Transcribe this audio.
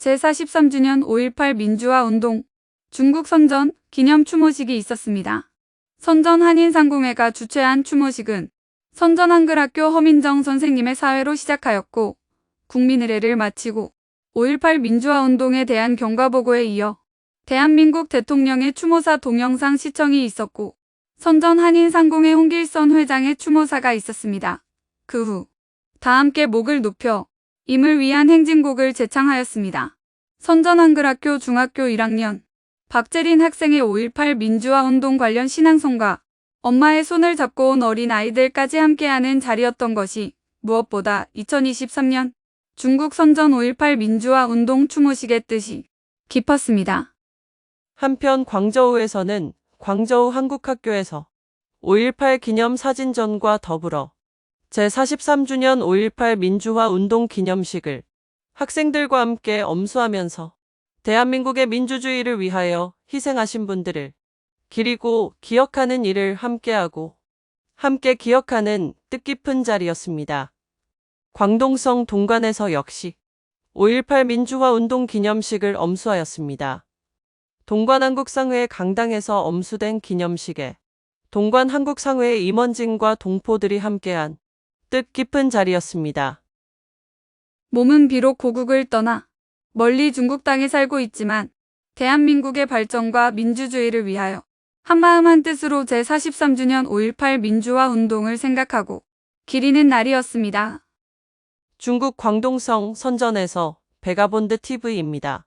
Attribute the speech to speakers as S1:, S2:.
S1: 제43주년 5.18 민주화 운동 중국 선전 기념 추모식이 있었습니다. 선전 한인상공회가 주최한 추모식은 선전 한글학교 허민정 선생님의 사회로 시작하였고 국민의례를 마치고 5.18 민주화 운동에 대한 경과보고에 이어 대한민국 대통령의 추모사 동영상 시청이 있었고 선전 한인상공회 홍길선 회장의 추모사가 있었습니다. 그 후 다 함께 목을 높여 임을 위한 행진곡을 제창하였습니다. 선전 한글학교 중학교 1학년 박재린 학생의 5.18 민주화 운동 관련 신앙송과 엄마의 손을 잡고 온 어린 아이들까지 함께하는 자리였던 것이 무엇보다 2023년 중국 선전 5.18 민주화 운동 추모식의 뜻이 깊었습니다.
S2: 한편 광저우에서는 광저우 한국학교에서 5.18 기념 사진전과 더불어 제43주년 5.18 민주화 운동 기념식을 학생들과 함께 엄수하면서 대한민국의 민주주의를 위하여 희생하신 분들을 기리고 기억하는 일을 함께하고 함께 기억하는 뜻깊은 자리였습니다. 광동성 동관에서 역시 5.18 민주화 운동 기념식을 엄수하였습니다. 동관한국상회 강당에서 엄수된 기념식에 동관한국상회 임원진과 동포들이 함께한 뜻깊은 자리였습니다.
S1: 몸은 비록 고국을 떠나 멀리 중국 땅에 살고 있지만 대한민국의 발전과 민주주의를 위하여 한마음 한뜻으로 제43주년 5.18 민주화 운동을 생각하고 기리는 날이었습니다.
S2: 중국 광동성 선전에서 베가본드 TV입니다.